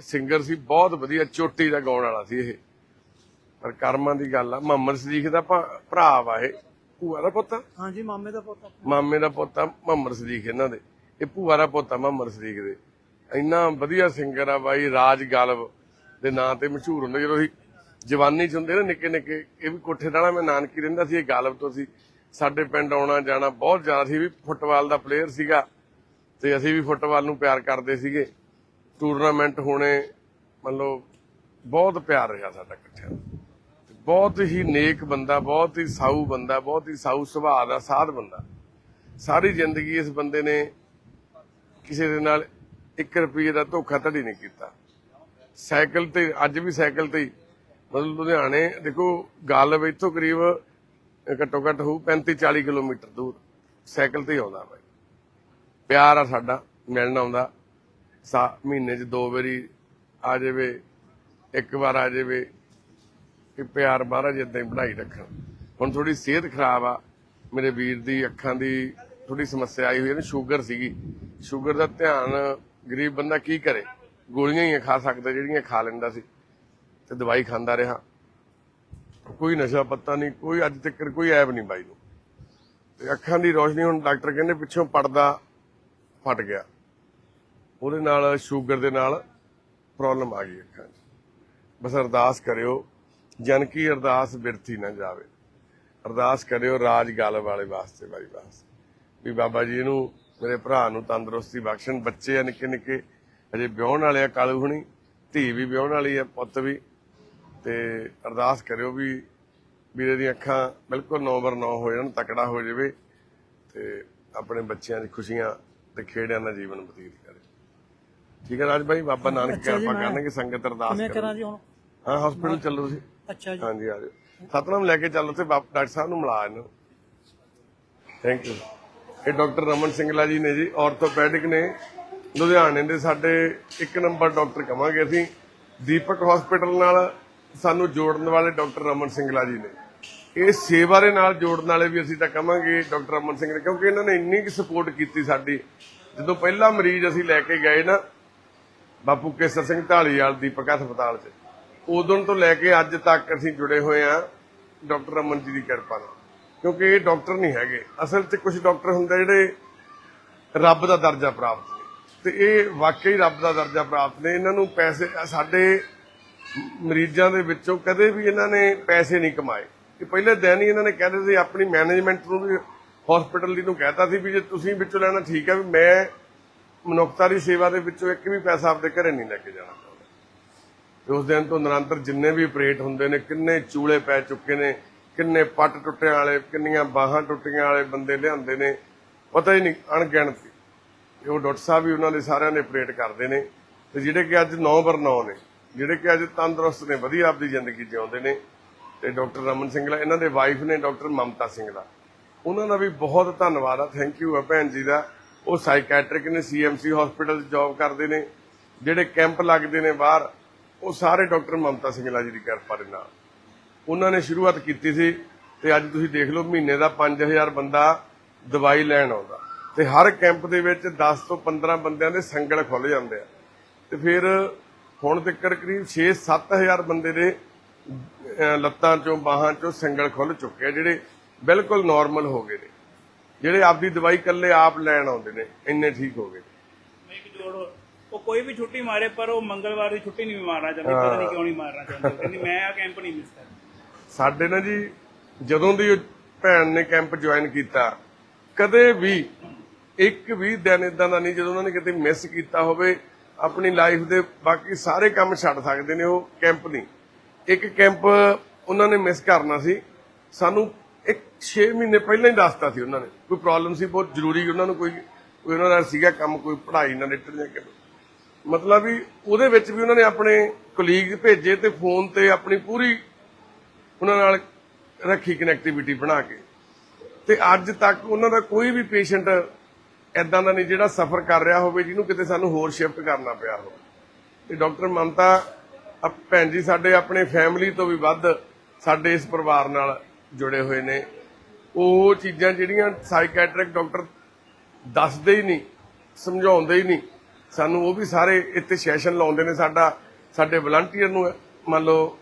Singer ਸੀ ਬਹੁਤ ਵਧੀਆ ਚੋਟੀ ਦਾ ਗਾਉਣ ਵਾਲਾ ਸੀ ਇਹ। ਪਰ ਕਰਮਾਂ ਦੀ ਗੱਲ ਆ ਮੁਹੰਮਦ ਸਦੀਕ ਦਾ ਭਰਾ ਵਾ ਇਹ। ਭੂਆ ਦਾ ਪੁੱਤ? ਹਾਂਜੀ ਮਾਮੇ ਦਾ ਪੁੱਤ। ਮਾਮੇ ਦਾ ਪੁੱਤ ਆ ਮੁਹੰਮਦ ਸਦੀਕ ਇਹਨਾਂ ਦੇ। ਇਹ ਭੂਆ ਦਾ ਪੁੱਤ ਆ ਮੁਹੰਮਦ ਸਦੀਕ ਦੇ। ਇੰਨਾ ਵਧੀਆ ਸਿੰਗਰ ਆ ਬਾਈ ਰਾਜ ਗਾਲਬ ਦੇ ਨਾਂ ਤੇ ਮਸ਼ਹੂਰ ਹੁੰਦੇ। ਜਦੋਂ ਅਸੀਂ ਜਵਾਨੀ ਚ ਹੁੰਦੇ ਨਾ ਨਿੱਕੇ ਨਿੱਕੇ ਇਹ ਵੀ ਕੋਠੇ ਨਾਲ ਮੈਂ ਨਾਨਕੀ ਰਹਿੰਦਾ ਸੀ ਇਹ ਗਾਲਬ ਤੋਂ ਸੀ। ਸਾਡੇ ਪਿੰਡ ਆਉਣਾ ਜਾਣਾ ਬਹੁਤ ਜ਼ਿਆਦਾ ਸੀ ਵੀ ਫੁੱਟਬਾਲ ਦਾ ਪਲੇਅਰ ਸੀਗਾ। ਤੇ ਅਸੀਂ ਵੀ ਫੁੱਟਬਾਲ ਨੂੰ ਪਿਆਰ ਕਰਦੇ ਸੀਗੇ। ਟੂਰਨਾਮੈਂਟ ਹੋਣੇ ਮਤਲਬ ਬਹੁਤ ਪਿਆਰ ਰਿਹਾ ਸਾਡਾ ਇਕੱਠਿਆਂ ਦਾ ਬਹੁਤ ਹੀ ਨੇਕ ਬੰਦਾ, ਬਹੁਤ ਹੀ ਸਾਊ ਬੰਦਾ, ਬਹੁਤ ਹੀ ਸਾਊ ਸੁਭਾਅ ਦਾ ਸਾਧ ਬੰਦਾ। ਸਾਰੀ ਜ਼ਿੰਦਗੀ ਇਸ ਬੰਦੇ ਨੇ ਕਿਸੇ ਦੇ ਨਾਲ 1 ਰੁਪਏ ਦਾ ਧੋਖਾ ਧੜੀ ਨਹੀਂ ਕੀਤਾ। ਸਾਈਕਲ ਤੇ, ਅੱਜ ਵੀ ਸਾਈਕਲ ਤੇ ਹੀ, ਮਤਲਬ ਲੁਧਿਆਣੇ, ਦੇਖੋ ਗੱਲ ਇੱਥੋਂ ਕਰੀਬ ਘੱਟੋ ਘੱਟ ਹੋਊ 35 40 ਕਿਲੋਮੀਟਰ ਦੂਰ। ਸਾਈਕਲ ਤੇ ਹੀ ਆਉਂਦਾ ਬਾਈ। ਪਿਆਰ ਆ ਸਾਡਾ, ਮਿਲਣ ਆਉਂਦਾ। ਸਾ ਮਹੀਨੇ 'ਚ ਦੋ ਵਾਰੀ ਆ ਜਾਵੇ, ਇੱਕ ਵਾਰ ਆ ਜਾਵੇ, ਕਿ ਪਿਆਰ ਮਹਾਰਾਜ ਇਦਾਂ ਹੀ ਬਣਾਈ ਰੱਖਣ। ਹੁਣ ਥੋੜੀ ਸਿਹਤ ਖਰਾਬ ਆ। ਮੇਰੇ ਵੀਰ ਦੀ ਅੱਖਾਂ ਦੀ ਥੋੜੀ ਸਮੱਸਿਆ ਆਈ ਹੋਈ ਹੈ ਸ਼ੂਗਰ ਸੀਗੀ। ਸ਼ੂਗਰ ਦਾ ਧਿਆਨ ਗਰੀਬ ਬੰਦਾ ਕੀ ਕਰੇ? ਗੋਲੀਆਂ ਹੀ ਖਾ ਸਕਦਾ, ਜਿਹੜੀਆਂ ਖਾ ਲੈਂਦਾ ਸੀ। ਤੇ ਦਵਾਈ ਖਾਂਦਾ ਰਿਹਾ। ਕੋਈ ਨਸ਼ਾ ਪੱਤਾ ਨਹੀਂ, ਕੋਈ ਅੱਜ ਤੱਕ ਕੋਈ ਐਬ ਨਹੀਂ ਬਾਈ ਨੂੰ। ਤੇ ਅੱਖਾਂ ਦੀ ਰੋਸ਼ਨੀ ਹੁਣ ਡਾਕਟਰ ਕਹਿੰਦੇ ਪਿੱਛੋਂ ਪਰਦਾ ਫਟ ਗਿਆ। ਉਹਦੇ ਨਾਲ ਸ਼ੂਗਰ ਦੇ ਨਾਲ ਪ੍ਰੋਬਲਮ ਆ ਗਈ ਅੱਖਾਂ 'ਚ। ਬਸ ਅਰਦਾਸ ਕਰਿਓ ਜਨ ਕੀ ਅਰਦਾਸ ਬਿਰਥੀ ਨਾ ਜਾਵੇ। ਅਰਦਾਸ ਕਰਿਓ ਰਾਜ ਗੱਲ ਵਾਲੇ ਵਾਸਤੇ ਬਾਈ ਵਾਸਤੇ। ਵੀ ਬਾਬਾ ਜੀ ਨੂੰ ਮੇਰੇ ਭਰਾ ਨੂੰ ਤੰਦਰੁਸਤੀ ਬਖਸ਼ਣ। ਬੱਚੇ ਆ ਨਿੱਕੇ ਨਿੱਕੇ ਅਜੇ ਵਿਆਹਣ ਵਾਲੇ ਆ ਕਾਲੂ ਹੁਣੀ, ਧੀ ਵੀ ਵਿਆਹਣ ਵਾਲੀ ਆ, ਪੁੱਤ ਵੀ। ਤੇ ਅਰਦਾਸ ਕਰਿਓ ਵੀ ਵੀਰੇ ਦੀਆਂ ਅੱਖਾਂ ਬਿਲਕੁਲ ਨੰਬਰ 9 ਹੋ ਜਾਣ, ਤਕੜਾ ਹੋ ਜਾਵੇ ਤੇ ਆਪਣੇ ਬੱਚਿਆਂ ਦੀ ਖੁਸ਼ੀਆਂ ਤੇ ਖੇੜਿਆਂ ਦਾ ਜੀਵਨ ਬਤੀਤ ਠੀਕ ਹੈ ਰਾਜ ਭਾਈ ਬਾਬਾ ਨਾਨਕ ਕਿਰਪਾ ਮੈਂ- ਕਰਨਗੇ ਸੰਗਤ ਅਰਦਾਸ ਕਿਵੇਂ ਕਰੇ ਜੀ ਹੁਣ। ਹਾਂ ਹਸਪੀਟਲ ਚੱਲੋ ਤੁਸੀਂ ਅੱਛਾ ਜੀ। ਹਾਂਜੀ ਆ ਜਾਓ। ਸਤਨਾਮ ਲੈ ਕੇ ਚੱਲੋ ਤੇ ਡਾਕਟਰ ਸਾਹਿਬ ਨੂੰ ਮਿਲਾ ਇਹਨੂੰ। ਥੈਂਕ ਯੂ ਇਹ ਡਾਕਟਰ ਰਮਨ ਸਿੰਘਲਾ ਜੀ ਨੇ ਜੀ ਆਰਥੋਪੈਡਿਕ ਨੇ। ਲੁਧਿਆਣੇ ਦੇ ਸਾਡੇ ਇੱਕ ਨੰਬਰ ਡਾਕਟਰ ਕਵਾਂਗੇ ਅਸੀਂ। ਦੀਪਕ ਹਸਪੀਟਲ ਨਾਲ ਸਾਨੂੰ ਜੋੜਨ ਵਾਲੇ ਡਾਕਟਰ ਰਮਨ ਸਿੰਘਲਾ ਜੀ ਨੇ। ਇਹ ਸੇਵਾ ਦੇ ਨਾਲ ਜੋੜਨ ਵਾਲੇ ਵੀ ਅਸੀਂ ਤਾਂ ਕਵਾਂਗੇ ਡਾਕਟਰ ਰਮਨ ਸਿੰਘ ਨੇ ਕਿਉਂਕਿ ਇਹਨਾਂ ਨੇ ਇੰਨੀ ਕਿ ਸਪੋਰਟ ਕੀਤੀ ਸਾਡੀ। ਜਦੋਂ ਪਹਿਲਾ ਮਰੀਜ਼ ਅਸੀਂ ਲੈ ਕੇ ਗਏ ਨਾ ਬਾਪੂ ਕੇਸਰ ਸਿੰਘ ਢਾਲੀਵਾਲ ਦੀਪਕ ਹਸਪਤਾਲ 'ਚ। ਉਦੋਂ ਤੋਂ ਲੈ ਕੇ ਅੱਜ ਤੱਕ ਅਸੀਂ ਜੁੜੇ ਹੋਏ ਆ ਡਾਕਟਰ ਰਮਨ ਜੀ ਦੀ ਕਿਰਪਾ ਨਾਲ। ਕਿਉਂਕਿ ਇਹ ਡਾਕਟਰ ਨਹੀਂ ਹੈਗੇ। ਅਸਲ 'ਚ ਕੁਝ ਡਾਕਟਰ ਹੁੰਦੇ ਜਿਹੜੇ ਰੱਬ ਦਾ ਦਰਜਾ ਪ੍ਰਾਪਤ ਨੇ। ਤੇ ਇਹ ਵਾਕਈ ਰੱਬ ਦਾ ਦਰਜਾ ਪ੍ਰਾਪਤ ਨੇ। ਇਹਨਾਂ ਨੂੰ ਪੈਸੇ, ਸਾਡੇ ਮਰੀਜ਼ਾਂ ਦੇ ਵਿੱਚੋਂ ਕਦੇ ਵੀ ਇਹਨਾਂ ਨੇ ਪੈਸੇ ਨਹੀਂ ਕਮਾਏ। ਕਿ ਪਹਿਲੇ ਦਿਨ ਹੀ ਇਹਨਾਂ ਨੇ ਕਹਿੰਦੇ ਸੀ, ਆਪਣੀ ਮੈਨੇਜਮੈਂਟ ਨੂੰ ਵੀ ਹਸਪੀਟਲ ਦੀ ਨੂੰ ਕਹਿਤਾ ਸੀ ਵੀ ਜੇ ਤੁਸੀਂ ਵਿੱਚੋਂ ਲੈਣਾ ਠੀਕ ਹੈ ਵੀ ਮੈਂ ਮਨੁੱਖਤਾ ਦੀ ਸੇਵਾ ਦੇ ਵਿੱਚੋਂ ਇੱਕ ਵੀ ਪੈਸਾ ਆਪਦੇ ਘਰੇ ਨਹੀਂ ਲੈ ਕੇ ਜਾਣਾ ਚਾਹੁੰਦਾ। ਤੇ ਉਸ ਦਿਨ ਤੋਂ ਨਿਰੰਤਰ ਜਿੰਨੇ ਵੀ ਆਪਰੇਟ ਹੁੰਦੇ ਨੇ, ਕਿੰਨੇ ਚੂਲੇ ਪੈ ਚੁੱਕੇ ਨੇ, ਕਿੰਨੇ ਪੱਟ ਟੁੱਟਿਆਂ ਵਾਲੇ, ਕਿੰਨੀਆਂ ਬਾਹਾਂ ਟੁੱਟੀਆਂ ਵਾਲੇ ਬੰਦੇ ਲਿਆਂਦੇ ਨੇ, ਪਤਾ ਹੀ ਨਹੀਂ, ਅਣਗਿਣਤ ਤੇ ਉਹ ਡਾਕਟਰ ਸਾਹਿਬ ਵੀ ਉਹਨਾਂ ਦੇ ਸਾਰਿਆਂ ਦੇ ਆਪਰੇਟ ਕਰਦੇ ਨੇ ਤੇ ਜਿਹੜੇ ਕਿ ਅੱਜ 9 ਬਰ 9 ਨੇ, ਜਿਹੜੇ ਕਿ ਅੱਜ ਤੰਦਰੁਸਤ ਨੇ, ਵਧੀਆ ਆਪਦੀ ਜ਼ਿੰਦਗੀ ਜਿਉਂਦੇ ਨੇ। ਤੇ ਡਾਕਟਰ ਰਮਨ ਸਿੰਘਲਾ ਇਹਨਾਂ ਦੇ ਵਾਈਫ ਨੇ ਡਾਕਟਰ ਮਮਤਾ ਸਿੰਘ ਦਾ ਉਹਨਾਂ ਦਾ ਵੀ ਬਹੁਤ ਧੰਨਵਾਦ ਆ, ਥੈਂਕ ਯੂ ਆ ਭੈਣ ਜੀ ਦਾ। ਉਹ ਸਾਈਕੈਟ੍ਰਿਕ ਨੇ ਸੀਐਮਸੀ ਹਸਪੀਟਲ 'ਚ ਜੌਬ ਕਰਦੇ ਨੇ, ਜਿਹੜੇ ਕੈਂਪ ਲੱਗਦੇ ਨੇ ਬਾਹਰ, ਉਹ ਸਾਰੇ ਡਾਕਟਰ ਮਮਤਾ ਸਿੰਘਲਾ ਜੀ ਦੀ ਕਿਰਪਾ ਦੇ ਨਾਲ। ਉਹਨਾਂ ਨੇ ਸ਼ੁਰੂਆਤ ਕੀਤੀ ਸੀ ਤੇ ਅੱਜ ਤੁਸੀਂ ਦੇਖ ਲਓ, ਮਹੀਨੇ ਦਾ 5000 ਬੰਦਾ ਦਵਾਈ ਲੈਣ ਆਉਂਦਾ। ਤੇ ਹਰ ਕੈਂਪ ਦੇ ਵਿੱਚ 10 ਤੋਂ 15 ਬੰਦਿਆਂ ਦੇ ਸੰਗਲ ਖੁੱਲ ਜਾਂਦੇ ਆ। ਤੇ ਫਿਰ ਹੁਣ ਤੱਕ ਕਰੀਬ 6-7000 ਬੰਦੇ ਦੇ ਲੱਤਾਂ ਚੋਂ, ਬਾਹਾਂ ਚੋਂ ਸੰਗਲ ਖੁੱਲ ਚੁੱਕੇ ਆ, ਜਿਹੜੇ ਬਿਲਕੁਲ ਨਾਰਮਲ ਹੋ ਗਏ ਨੇ। ਜਿਹੜੇ ਆਪਦੀ ਦਵਾਈ ਕੱਲੇ ਆਪ ਲੈਣ ਆਉਂਦੇ ਨੇ ਇੰਨੇ ਠੀਕ ਹੋ ਗਏ। ਮੈਂ ਇੱਕ ਜੋੜ ਉਹ ਕੋਈ ਵੀ ਛੁੱਟੀ ਮਾਰੇ ਪਰ ਉਹ ਮੰਗਲਵਾਰ ਦੀ ਛੁੱਟੀ ਨਹੀਂ ਮਾਰਨਾ ਚਾਹੁੰਦੀ ਪਤਾ ਨਹੀਂ ਕਿਉਂ ਨਹੀਂ ਮਾਰਨਾ ਚਾਹੁੰਦੀ। ਕਹਿੰਦੀ ਮੈਂ ਆ ਕੈਂਪ ਨਹੀਂ ਮਿਸ ਕਰਨਾ। ਸਾਡੇ ਨਾ ਜੀ ਜਦੋਂ ਦੀ ਭੈਣ ਨੇ ਕੈਂਪ ਜੁਆਇਨ ਕੀਤਾ ਕਦੇ ਵੀ ਇੱਕ ਵੀ ਦਿਨ ਇਦਾਂ ਦਾ ਨਹੀਂ ਜਦੋਂ ਉਹਨਾਂ ਨੇ ਕਿਤੇ ਮਿਸ ਕੀਤਾ ਹੋਵੇ ਆਪਣੀ ਲਾਈਫ ਦੇ ਬਾਕੀ ਸਾਰੇ ਕੰਮ ਛੱਡ ਸਕਦੇ ਨੇ ਉਹ ਕੈਂਪ ਨਹੀਂ ਇੱਕ ਕੈਂਪ ਉਹਨਾਂ ਨੇ ਮਿਸ ਕਰਨਾ ਸੀ। ਸਾਨੂੰ 6 ਮਹੀਨੇ ਪਹਿਲਾਂ ਹੀ ਦੱਸਤਾ ਸੀ ਉਹਨਾਂ ਨੇ। ਕੋਈ ਪ੍ਰੋਬਲਮ ਸੀ, ਬਹੁਤ ਜ਼ਰੂਰੀ ਉਹਨਾਂ ਨੂੰ, ਕੋਈ ਕੋਈ ਉਹਨਾਂ ਦਾ ਸੀਗਾ ਕੰਮ, ਕੋਈ ਪੜ੍ਹਾਈ ਨਾਲ ਰਿਲੇਟਡ ਜਾਂ ਕਿਵੇਂ ਮਤਲਬ ਵੀ ਉਹਦੇ ਵਿੱਚ ਵੀ ਉਹਨਾਂ ਨੇ ਆਪਣੇ ਕੋਲੀਗ ਭੇਜੇ ਤੇ ਫੋਨ ਤੇ ਆਪਣੀ ਪੂਰੀ ਉਹਨਾਂ ਨਾਲ ਰੱਖੀ ਕਨੈਕਟੀਵਿਟੀ ਬਣਾ ਕੇ। ਤੇ ਅੱਜ ਤੱਕ ਉਹਨਾਂ ਦਾ ਕੋਈ ਵੀ ਪੇਸ਼ੈਂਟ ਐਦਾਂ ਦਾ ਨਹੀਂ ਜਿਹੜਾ ਸਫਰ ਕਰ ਰਿਹਾ ਹੋਵੇ, ਜਿਹਨੂੰ ਕਿਤੇ ਸਾਨੂੰ ਹੋਰ ਸ਼ਿਫਟ ਕਰਨਾ ਪਿਆ ਹੋਵੇ। ਤੇ ਡਾਕਟਰ ਮਮਤਾ ਭੈਣ ਜੀ, ਸਾਡੇ ਆਪਣੇ ਫੈਮਿਲੀ ਤੋਂ ਵੀ ਵੱਧ ਸਾਡੇ ਇਸ ਪਰਿਵਾਰ ਨਾਲ ਜੁੜੇ ਹੋਏ ਨੇ। ਉਹ ਚੀਜ਼ਾਂ ਜਿਹੜੀਆਂ ਸਾਈਕੈਟ੍ਰਿਕ ਡਾਕਟਰ ਦੱਸਦੇ ਹੀ ਨਹੀਂ, ਸਮਝਾਉਂਦੇ ਹੀ ਨਹੀਂ। ਸਾਨੂੰ ਉਹ ਵੀ ਸਾਰੇ ਇੱਥੇ ਸੈਸ਼ਨ ਲਾਉਂਦੇ ਨੇ ਸਾਡਾ, ਸਾਡੇ ਵਲੰਟੀਅਰ ਨੂੰ, ਮੰਨ ਲਓ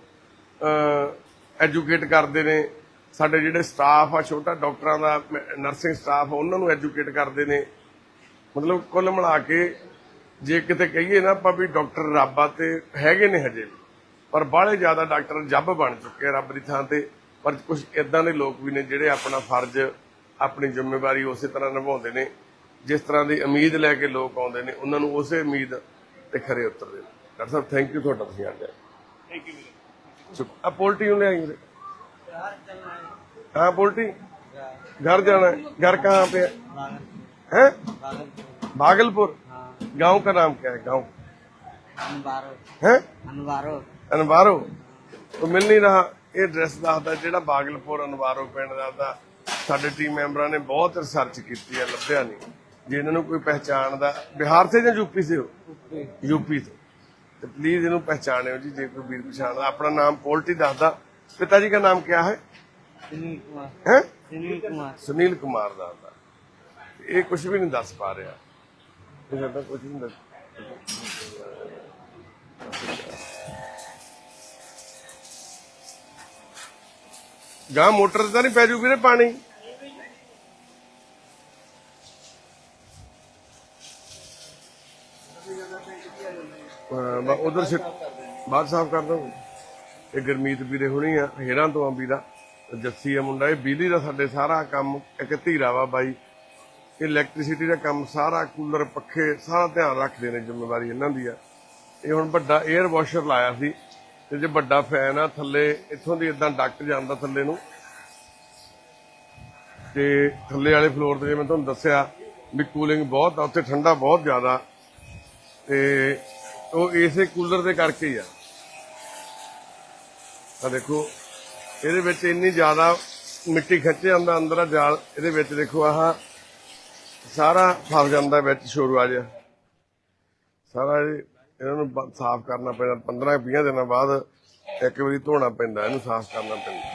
ਐਜੂਕੇਟ ਕਰਦੇ ਨੇ। ਸਾਡੇ ਜਿਹੜੇ ਸਟਾਫ ਆ, ਛੋਟਾ ਡਾਕਟਰਾਂ ਦਾ ਨਰਸਿੰਗ ਸਟਾਫ ਉਹਨਾਂ ਨੂੰ ਐਜੂਕੇਟ ਕਰਦੇ ਨੇ। ਮਤਲਬ ਕੁੱਲ ਮਿਲਾ ਕੇ ਜੇ ਕਿਤੇ ਕਹੀਏ ਨਾ ਆਪਾਂ ਵੀ ਡਾਕਟਰ ਰੱਬ ਆ ਤੇ ਹੈਗੇ ਨੇ ਹਜੇ ਵੀ। ਪਰ ਬਾਹਲੇ ਜ਼ਿਆਦਾ ਡਾਕਟਰ ਜੱਬ ਬਣ ਚੁੱਕੇ ਰੱਬ ਦੀ ਥਾਂ ਤੇ। ਪਰ ਕੁਝ ਇਦਾਂ ਦੇ ਲੋਕ ਵੀ ਨੇ ਜਿਹੜੇ ਆਪਣਾ ਫਰਜ਼ ਆਪਣੀ ਜ਼ਿੰਮੇਵਾਰੀ ਉਸੇ ਤਰ੍ਹਾਂ ਨਿਭਾਉਂਦੇ ਨੇ ਜਿਸ ਤਰ੍ਹਾਂ ਦੀ ਉਮੀਦ ਲੈ ਕੇ ਲੋਕ ਆਉਂਦੇ ਨੇ ਉਹਨਾਂ ਨੂੰ ਉਸੇ ਉਮੀਦ ਤੇ ਖਰੇ ਉਤਰਦੇ ਨੇ ਡਾਕਟਰ ਸਾਹਿਬ ਥੈਂਕ ਯੂ ਤੁਹਾਡਾ ਤੁਸੀਂ ਆ ਗਏ ਥੈਂਕ ਯੂ ਵੀਰੇ ਚੁੱਪ ਆ ਪੋਲਟੀ ਨੂੰ ਲਿਆਈ ਵੀਰੇ हाँ पोल्ट्री घर जाना है घर कहाँ पे है हैं? भागलपुर गांव का नाम क्या है गांव ਅਨਵਾਰੋ है ਅਨਵਾਰੋ ਅਨਵਾਰੋ ਉਹ ਮਿਲ ਨਹੀਂ ਰਹਾ ਇਹ ਐਡਰੈਸ ਦੱਸਦਾ ਜਿਹੜਾ ਬਾਗਲਪੁਰ ਅਨਵਾਰੋ ਪਿੰਡ ਦਾ ਦਾ ਸਾਡੇ ਟੀਮ ਮੈਂਬਰਾਂ ਨੇ ਬਹੁਤ ਰਿਸਰਚ ਕੀਤੀ ਹੈ ਲੱਭਿਆ ਨਹੀਂ। ਜੇ ਇਹਨਾਂ ਨੂੰ ਕੋਈ ਪਹਿਚਾਣਦਾ ਬਿਹਾਰ ਤੇ ਜਾਂ ਯੂਪੀ ਸੇ ਯੂਪੀ ਤੋਂ। ਤੇ ਪਲੀਜ਼ ਇਹਨੂੰ ਪਹਿਚਾਣਿਓ ਜੀ ਜੇ ਕੋਈ ਵੀਰ ਪਛਾਣਦਾ। ਆਪਣਾ ਨਾਮ ਪੋਲਟੀ ਦੱਸਦਾ। ਪਿਤਾ ਜੀ ਦਾ ਨਾਮ ਕੀ ਹੈ? ਸੁਨੀਲ ਕੁਮਾਰ। ਸੁਨੀਲ ਕੁਮਾਰ। ਦਾ ਇਹ ਕੁਝ ਵੀ ਨਹੀਂ ਦੱਸ ਪਾ ਰਿਹਾ। ਇਹ ਸਾਡਾ ਕੁਝ ਨਹੀਂ ਦੱਸ ਗਾਂ ਮੋਟਰ ਤੇ ਤਾਂ ਨਹੀਂ ਪੈ ਜੂ ਵੀਰੇ ਪਾਣੀ। ਉਧਰ ਸੇ ਬਾਹਰ ਸਾਫ਼ ਕਰ ਦੋ। ਇਹ ਗਰਮੀਤ ਵੀਰੇ ਹੋਣੀ ਆ, ਹੇਰਾਂ ਤੋਂ ਆ ਵੀਰਾ। ਜੱਸੀ ਆ ਮੁੰਡਾ, ਇਹ ਬਿਜਲੀ ਦਾ ਸਾਡੇ ਸਾਰਾ ਕੰਮ, ਇੱਕ ਧੀਰਾ ਵਾ ਬਾਈ। ਇਹ ਇਲੈਕਟ੍ਰਿਸਿਟੀ ਦਾ ਕੰਮ ਸਾਰਾ, ਕੂਲਰ, ਪੱਖੇ, ਸਾਰਾ ਧਿਆਨ ਰੱਖਦੇ ਨੇ ਜ਼ਿੰਮੇਵਾਰੀ ਇਹਨਾਂ ਦੀ ਆ। ਇਹ ਹੁਣ ਵੱਡਾ 에ਅਰ ਵਾਸ਼ਰ ਲਾਇਆ ਸੀ। ਤੇ ਜੇ ਵੱਡਾ ਫੈਨ ਆ, ਥੱਲੇ ਇੱਥੋਂ ਦੀ ਇਦਾਂ ਡੱਕ ਜਾਂਦਾ ਥੱਲੇ ਨੂੰ। ਤੇ ਥੱਲੇ ਵਾਲੇ ਫਲੋਰ ਤੇ ਜਿਵੇਂ ਤੁਹਾਨੂੰ ਦੱਸਿਆ ਵੀ ਕੂਲਿੰਗ ਬਹੁਤ ਆ, ਉੱਥੇ ਠੰਡਾ ਬਹੁਤ ਜ਼ਿਆਦਾ। ਤੇ ਉਹ ਇਸੇ ਕੂਲਰ ਦੇ ਕਰਕੇ ਹੀ ਆ। ਆ ਦੇਖੋ, ਇਹਦੇ ਵਿੱਚ ਇੰਨੀ ਜ਼ਿਆਦਾ ਮਿੱਟੀ ਖਿੱਚ ਜਾਂਦਾ ਅੰਦਰ ਆ ਜਾਲ, ਇਹਦੇ ਵਿੱਚ ਦੇਖੋ ਆਹ ਸਾਰਾ ਫਸ ਜਾਂਦਾ ਵਿੱਚ ਸ਼ੋਰੂ ਆ ਜਾ ਸਾਰਾ ਇਹ- ਇਹਨਾਂ ਨੂੰ ਸਾਫ਼ ਕਰਨਾ ਪੈਂਦਾ। 15 20 ਦਿਨਾਂ ਬਾਅਦ ਇੱਕ ਵਾਰੀ ਧੋਣਾ ਪੈਂਦਾ, ਇਹਨੂੰ ਸਾਫ਼ ਕਰਨਾ ਪੈਂਦਾ।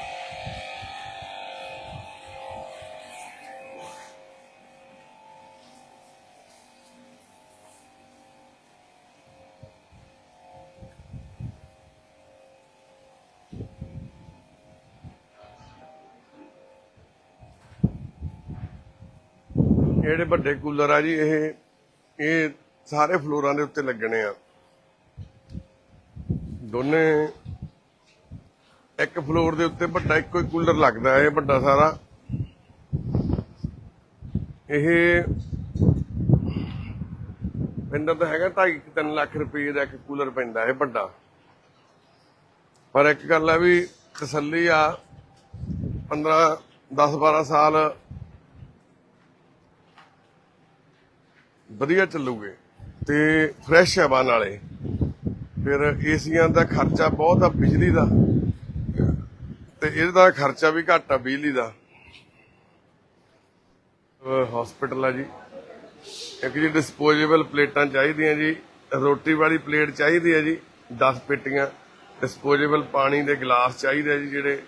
ਜਿਹੜੇ ਵੱਡੇ ਕੂਲਰ ਆ ਜੀ? ਇਹ ਇਹ ਸਾਰੇ ਫਲੋਰਾਂ ਦੇ ਉੱਤੇ ਲੱਗਣੇ ਆ। ਦੋਨੇ ਇੱਕ ਫਲੋਰ ਦੇ ਉੱਤੇ ਵੱਡਾ, ਇੱਕੋ ਹੀ ਕੂਲਰ ਲੱਗਦਾ ਹੈ ਵੱਡਾ ਸਾਰਾ। ਇਹ ਪੈਂਦਾ ਤਾਂ ਹੈਗਾ 2.5 3 ਲੱਖ ਰੁਪਏ ਦਾ ਇੱਕ ਕੂਲਰ ਪੈਂਦਾ ਹੈ ਵੱਡਾ। ਪਰ ਇੱਕ ਗੱਲ ਹੈ ਵੀ ਤਸੱਲੀ ਆ 15 10 12 ਸਾਲ ਵਧੀਆ ਚੱਲੂਗੇ ਤੇ ਫਰੈਸ਼ ਹੈ ਹਵਾ ਨਾਲੇ। ਫਿਰ ਏਸੀਆਂ ਦਾ ਖਰਚਾ ਬਹੁਤ ਆ, ਬਿਜਲੀ ਦਾ। ਤੇ ਇਹਦਾ ਖਰਚਾ ਵੀ ਘੱਟ ਆ, ਬਿਜਲੀ ਦਾ। ਹਸਪੀਟਲ ਆ ਜੀ। ਇੱਕ ਜੀ ਡਿਸਪੋਜ਼ੇਬਲ ਪਲੇਟਾਂ ਚਾਹੀਦੀਆਂ ਜੀ, ਰੋਟੀ ਵਾਲੀ ਪਲੇਟ ਚਾਹੀਦੀ ਹੈ ਜੀ 10 ਪੇਟੀਆਂ। ਡਿਸਪੋਜ਼ੇਬਲ ਪਾਣੀ ਦੇ ਗਲਾਸ ਚਾਹੀਦੇ ਆ ਜੀ ਜਿਹੜੇ।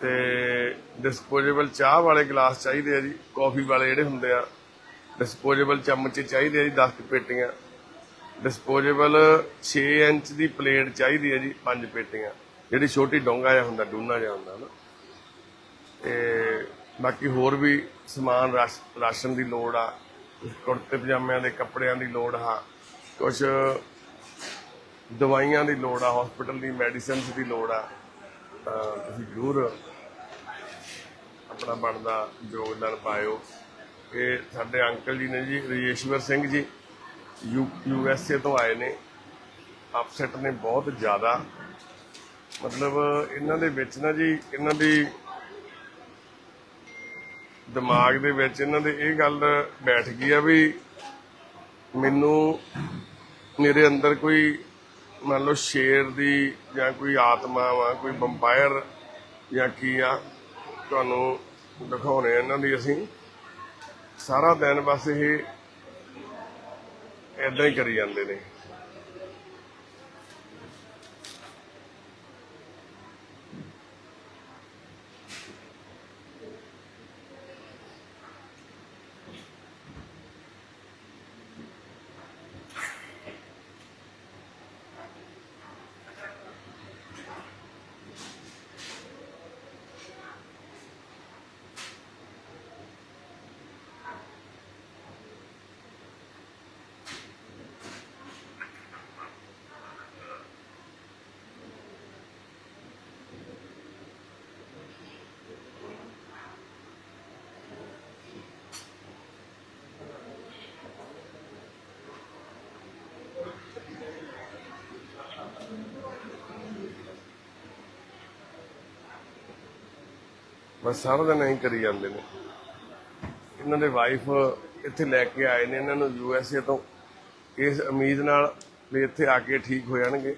ਤੇ ਡਿਸਪੋਜ਼ੇਬਲ ਚਾਹ ਵਾਲੇ ਗਲਾਸ ਚਾਹੀਦੇ ਆ ਜੀ, ਕਾਫੀ ਵਾਲੇ ਜਿਹੜੇ ਹੁੰਦੇ ਆ। ਡਿਸਪੋਜ਼ੇਬਲ ਚਮਚ ਚਾਹੀਦੇ ਆ ਜੀ 10 ਪੇਟੀਆਂ। ਡਿਸਪੋਜ਼ੇਬਲ 6 ਇੰਚ ਦੀ ਪਲੇਟ ਚਾਹੀਦੀ ਹੈ ਜੀ, ਪੰਜ ਪੇਟੀਆਂ। ਜਿਹੜੀ ਛੋਟੀ ਡੋਂਗਾ ਜਿਹਾ ਹੁੰਦਾ ਡੂਨਾ ਜਿਹਾ ਹੁੰਦਾ ਨਾ। ਤੇ ਬਾਕੀ ਹੋਰ ਵੀ ਸਮਾਨ ਰਾਸ਼- ਰਾਸ਼ਨ ਦੀ ਲੋੜ ਆ ਕੁਛ ਕੁੜਤੇ ਪਜਾਮਿਆਂ ਦੇ ਕੱਪੜਿਆਂ ਦੀ ਲੋੜ ਆ ਕੁਝ ਦਵਾਈਆਂ ਦੀ ਲੋੜ ਆ ਹਸਪੀਟਲ ਦੀ ਮੈਡੀਸਿਨਸ ਦੀ ਲੋੜ ਆ, ਤਾਂ ਤੁਸੀਂ ਜ਼ਰੂਰ ਆਪਣਾ ਬਣਦਾ ਯੋਗਦਾਨ ਪਾਇਓ। ਇਹ ਸਾਡੇ ਅੰਕਲ ਜੀ ਨੇ ਜੀ, ਰਜੇਸ਼ਵਰ Singh ji you U S A ਤੋਂ ਆਏ ਨੇ। ਅਪਸੈਟ ਨੇ ਬਹੁਤ ਜ਼ਿਆਦਾ। ਮਤਲਬ ਇਹਨਾਂ ਦੇ ਵਿੱਚ ਨਾ ਜੀ, ਇਹਨਾਂ ਦੀ ਦਿਮਾਗ ਦੇ ਵਿੱਚ ਇਹਨਾਂ ਦੇ ਇਹ ਗੱਲ ਬੈਠ ਗਈ ਆ ਵੀ ਮੈਨੂੰ ਮੇਰੇ ਅੰਦਰ ਕੋਈ ਮੰਨ ਲਓ ਸ਼ੇਰ ਦੀ ਜਾਂ ਕੋਈ ਆਤਮਾ ਵਾ, ਕੋਈ ਵੰਪਾਇਰ ਜਾਂ ਕੀ ਆ, ਤੁਹਾਨੂੰ ਦਿਖਾਉਣੇ ਆ ਇਹਨਾਂ ਦੀ ਅਸੀਂ। ਸਾਰਾ ਦਿਨ ਬਸ ਇਹ ਇਦਾਂ ਹੀ ਕਰੀ ਜਾਂਦੇ ਨੇ। ਬਸ ਸਾਰਾ ਦਿਨ ਐਂ ਕਰੀ ਜਾਂਦੇ ਨੇ। ਇਹਨਾਂ ਦੇ ਵਾਈਫ ਇੱਥੇ ਲੈ ਕੇ ਆਏ ਨੇ, ਇਹਨਾਂ ਨੂੰ ਯੂ ਐਸ ਏ ਤੋਂ। ਇਸ ਉਮੀਦ ਨਾਲ ਵੀ ਇੱਥੇ ਆ ਕੇ ਠੀਕ ਹੋ ਜਾਣਗੇ।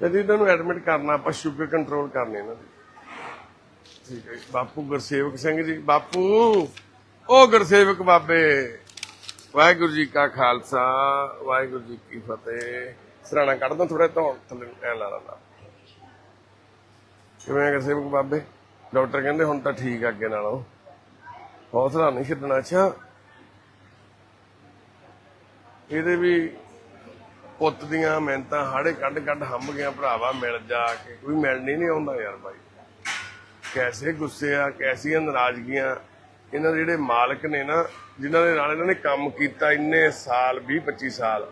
ਤੇ ਇਹਨਾਂ ਨੂੰ ਐਡਮਿਟ ਕਰਨਾ, ਆਪਾਂ ਸ਼ੂਗਰ ਕੰਟਰੋਲ ਕਰਨੇ ਇਹਨਾਂ ਦੀ। ਠੀਕ ਹੈ ਬਾਪੂ ਗੁਰਸੇਵਕ ਸਿੰਘ ਜੀ, ਬਾਪੂ! ਉਹ ਗੁਰਸੇਵਕ ਬਾਬੇ! ਵਾਹਿਗੁਰੂ ਜੀ ਕਾ ਖਾਲਸਾ, ਵਾਹਿਗੁਰੂ ਜੀ ਕੀ ਫਤਿਹ। ਸਰਾਣਾ ਕੱਢਦਾ ਥੋੜਾ ਧੌਣ ਥੱਲੇ, ਐ ਲਾ ਲਾ। ਕਿਵੇਂ ਆ ਗੁਰਸੇਵਕ ਬਾਬੇ? ਡਾਕਟਰ ਕਹਿੰਦੇ ਹੁਣ ਤਾਂ ਠੀਕ ਆ ਅੱਗੇ ਨਾਲੋਂ। ਹੌਸਲਾ ਨਹੀਂ ਛੱਡਣਾ ਅੱਛਾ। ਇਹਦੇ ਵੀ ਪੁੱਤ ਦੀਆਂ ਮਿਹਨਤਾਂ ਹਾੜੇ ਕੱਢ ਕੱਢ ਹੰਬ ਗਿਆ ਭਰਾਵਾ, ਮਿਲ ਜਾ ਕੇ। ਕੋਈ ਮਿਲਣ ਨਹੀਂ ਆਉਂਦਾ ਯਾਰ ਬਾਈ। ਕੈਸੇ ਗੁੱਸੇ ਆ, ਕੈਸੀਆਂ ਨਾਰਾਜ਼ਗੀਆਂ। ਇਹਨਾਂ ਦੇ ਜਿਹੜੇ ਮਾਲਕ ਨੇ ਨਾ, ਜਿਨ੍ਹਾਂ ਦੇ ਨਾਲ ਇਹਨਾਂ ਨੇ ਕੰਮ ਕੀਤਾ ਇੰਨੇ ਸਾਲ 20 25 ਸਾਲ,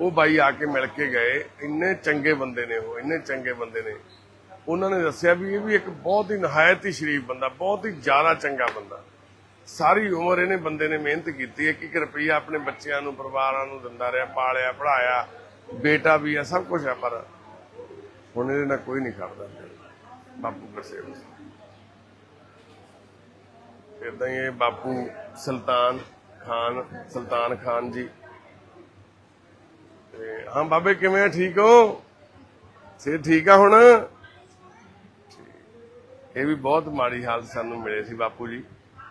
ਉਹ ਬਾਈ ਆ ਕੇ ਮਿਲ ਕੇ ਗਏ। ਇੰਨੇ ਚੰਗੇ ਬੰਦੇ ਨੇ ਉਹ, ਇੰਨੇ ਚੰਗੇ ਬੰਦੇ ਨੇ। ਉਹਨਾਂ ਨੇ ਦੱਸਿਆ ਵੀ ਇਹ ਵੀ ਇੱਕ ਬਹੁਤ ਹੀ ਨਹਾਇਤ ਹੀ ਸ਼ਰੀਫ ਬੰਦਾ, ਬਹੁਤ ਹੀ ਜ਼ਿਆਦਾ ਚੰਗਾ ਬੰਦਾ। ਸਾਰੀ ਉਮਰ ਇਹਨੇ ਬੰਦੇ ਨੇ ਮਿਹਨਤ ਕੀਤੀ ਹੈ ਕਿ ਰੁਪਈਆ ਆਪਣੇ ਬੱਚਿਆਂ ਨੂੰ, ਪਰਿਵਾਰਾਂ ਨੂੰ ਦਿੰਦਾ ਰਿਹਾ, ਪਾਲਿਆ ਪੜਾਇਆ ਬੇਟਾ ਵੀ ਹੈ, ਸਭ ਕੁਝ ਹੈ, ਪਰ ਹੁਣ ਇਹਦੇ ਨਾਲ ਕੋਈ ਨਹੀਂ ਕਰਦਾ ਬਾਪੂ ਗੁਰਸੇਵਕ ਇਦਾਂ ਹੀ ਇਹ ਬਾਪੂ ਸੁਲਤਾਨ ਖਾਨ ਸੁਲਤਾਨ ਖਾਨ ਜੀ। ਤੇ ਹਾਂ ਬਾਬੇ, ਕਿਵੇਂ ਆ? ਠੀਕ ਹੋ? ਸੇ ਠੀਕ ਆ ਹੁਣ? ਇਹ ਵੀ ਬਹੁਤ ਮਾੜੀ ਹਾਲਤ ਸਾਨੂੰ ਮਿਲੇ ਸੀ ਬਾਪੂ ਜੀ।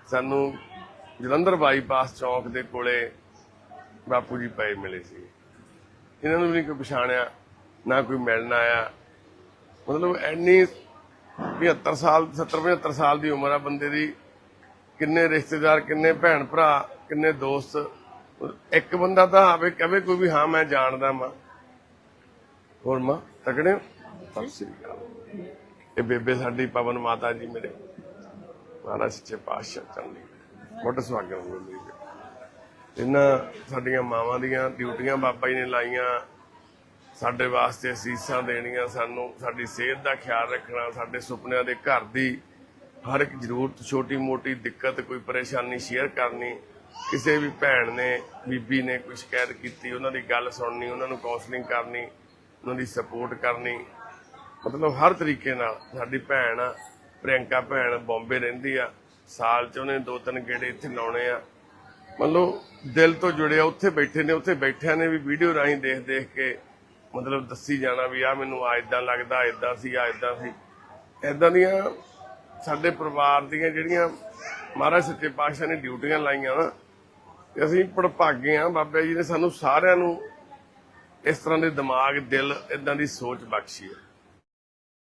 ਸਾਨੂੰ ਜਲੰਧਰ ਬਾਈਪਾਸ ਚੌਂਕ ਦੇ ਕੋਲੇ ਬਾਪੂ ਜੀ ਪਏ ਮਿਲੇ ਸੀ। ਇਹਨਾਂ ਨੂੰ ਵੀ ਨਹੀਂ ਕੋਈ ਪਛਾਣਿਆ, ਨਾ ਕੋਈ ਮਿਲਣ ਆਇਆ। ਮਤਲਬ ਐਨੀ 75 ਸਾਲ 70 75 ਸਾਲ ਦੀ ਉਮਰ ਆ ਬੰਦੇ ਦੀ। ਕਿੰਨੇ ਰਿਸ਼ਤੇਦਾਰ, ਕਿੰਨੇ ਭੈਣ ਭਰਾ, ਕਿੰਨੇ ਦੋਸਤ। ਇੱਕ ਬੰਦਾ ਤਾਂ ਆਵੇ, ਕਵੇ ਕੋਈ ਵੀ, ਹਾਂ, ਮੈਂ ਜਾਣਦਾ ਮਾਂ ਹੋਰ ਮਾਂ, ਤਕੜੇ ਸਤਿ ਸ੍ਰੀ ਅਕਾਲ। ਇਹ ਬੇਬੇ ਸਾਡੀ ਪਵਨ ਮਾਤਾ ਜੀ ਮੇਰੇ। ਮਹਾਰਾਜ ਸੱਚੇ ਪਾਤਸ਼ਾਹ ਚੰਨੀ ਬਹੁਤ ਸਵਾਗਤ ਹੈ ਮੇਰੇ ਇਹਨਾਂ ਸਾਡੀਆਂ ਮਾਵਾਂ ਦੀਆਂ ਡਿਊਟੀਆਂ ਬਾਬਾ ਜੀ ਨੇ ਲਾਈਆਂ। ਸਾਡੇ ਵਾਸਤੇ ਅਸੀਸਾਂ ਦੇਣੀਆਂ ਸਾਨੂੰ। ਸਾਡੀ ਸਿਹਤ ਦਾ ਖਿਆਲ ਰੱਖਣਾ, ਸਾਡੇ ਸੁਪਨਿਆਂ ਦੇ ਘਰ ਦੀ ਹਰ ਇੱਕ ਜ਼ਰੂਰਤ ਛੋਟੀ ਮੋਟੀ ਦਿੱਕਤ, ਕੋਈ ਪਰੇਸ਼ਾਨੀ ਸ਼ੇਅਰ ਕਰਨੀ। ਕਿਸੇ ਵੀ ਭੈਣ ਨੇ, ਬੀਬੀ ਨੇ ਕੋਈ ਸ਼ਿਕਾਇਤ ਕੀਤੀ, ਉਹਨਾਂ ਦੀ ਗੱਲ ਸੁਣਨੀ, ਉਹਨਾਂ ਨੂੰ ਕਾਉਂਸਲਿੰਗ ਕਰਨੀ, ਉਹਨਾਂ ਦੀ ਸਪੋਰਟ ਕਰਨੀ। ਮਤਲਬ ਹਰ ਤਰੀਕੇ ਨਾਲ ਸਾਡੀ ਭੈਣ ਆ ਪ੍ਰਿਯੰਕਾ ਭੈਣ ਬੰਬੇ ਰਹਿੰਦੀ ਆ। ਸਾਲ ਚ ਉਹਨੇ ਦੋ ਤਿੰਨ ਗੇੜੇ ਇੱਥੇ ਲਾਉਣੇ ਆ। ਮਤਲਬ ਦਿਲ ਤੋਂ ਜੁੜਿਆ, ਉੱਥੇ ਬੈਠੇ ਨੇ, ਉੱਥੇ ਬੈਠਿਆਂ ਨੇ ਵੀ ਵੀਡੀਓ ਰਾਹੀਂ ਦੇਖ ਦੇਖ ਕੇ ਮਤਲਬ ਦੱਸੀ ਜਾਣਾ ਵੀ ਆ ਮੈਨੂੰ ਆ ਇਦਾਂ ਲੱਗਦਾ ਇਦਾਂ ਸੀ ਆ ਇਦਾਂ ਸੀ। ਇਦਾਂ ਦੀਆਂ ਸਾਡੇ ਪਰਿਵਾਰ ਦੀਆਂ ਜਿਹੜੀਆਂ ਮਹਾਰਾਜ ਸੱਚੇ ਪਾਤਸ਼ਾਹ ਨੇ ਡਿਊਟੀਆਂ ਲਾਈਆਂ ਨਾ, ਤੇ ਅਸੀਂ ਪੜਭਾਗੇ ਆ। ਬਾਬਾ ਜੀ ਨੇ ਸਾਨੂੰ ਸਾਰਿਆਂ ਨੂੰ ਇਸ ਤਰ੍ਹਾਂ ਦੇ ਦਿਮਾਗ, ਦਿਲ ਇਦਾਂ ਦੀ ਸੋਚ ਬਖਸ਼ੀ ਹੈ